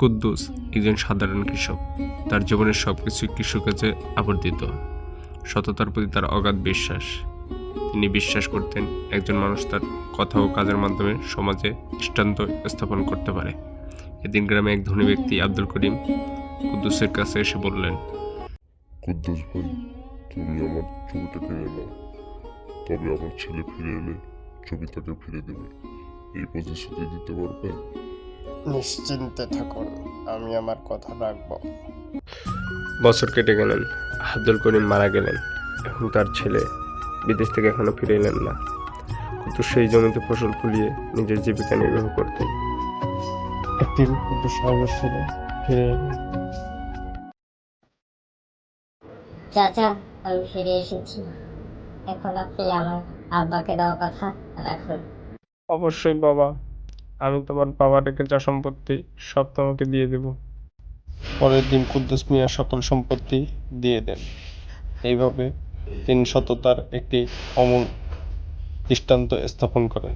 কুদ্দুস একজন সাধারণ কৃষক। তার জীবনের সব কিছুই কৃষিকাজে আবর্তিত। সততার প্রতি তার অগাধ বিশ্বাস। তিনি বিশ্বাস করতেন একজন মানুষ তার কথা ও কাজের মাধ্যমে সমাজে দৃষ্টান্ত স্থাপন করতে পারে। এদিন গ্রামে এক ধনী ব্যক্তি আব্দুল করিম কুদ্দুসের কাছে এসে বললেন, কুদ্দুস ভাই, তুমি আমার ছবিটা কিনে নাও। তবে আমার ছেলে ফিরে এলে ছবিটাকে ফিরে দেবে। এই প্রতিশ্রুতি দিতে পারবে? নিশ্চিন্তে থাকুন। আমি আমার কথা রাখব। বছর কেটে গেলেন আব্দুল করিম মারা গেলেন এখন তার ছেলে বিদেশ থেকে এখনও ফিরে এলেন না। কিন্তু সেই জমিতে ফসল ফলিয়ে নিজের জীবিকা নির্বাহ করতেন। একদিন কিন্তু ছিল ফিরে চাচা আমি ফিরে এসেছি। এখন আপনি আমার আব্বাকে দেওয়া কথা রাখুন। অবশ্যই বাবা। আমি তোমার বাবা রেখে যা সম্পত্তি, সব তোমাকে দিয়ে দেব। পরের দিন কুদ্দুস মিয়া সকল সম্পত্তি দিয়ে দেন। এইভাবে তিনি সততার একটি অমূল দৃষ্টান্ত স্থাপন করেন।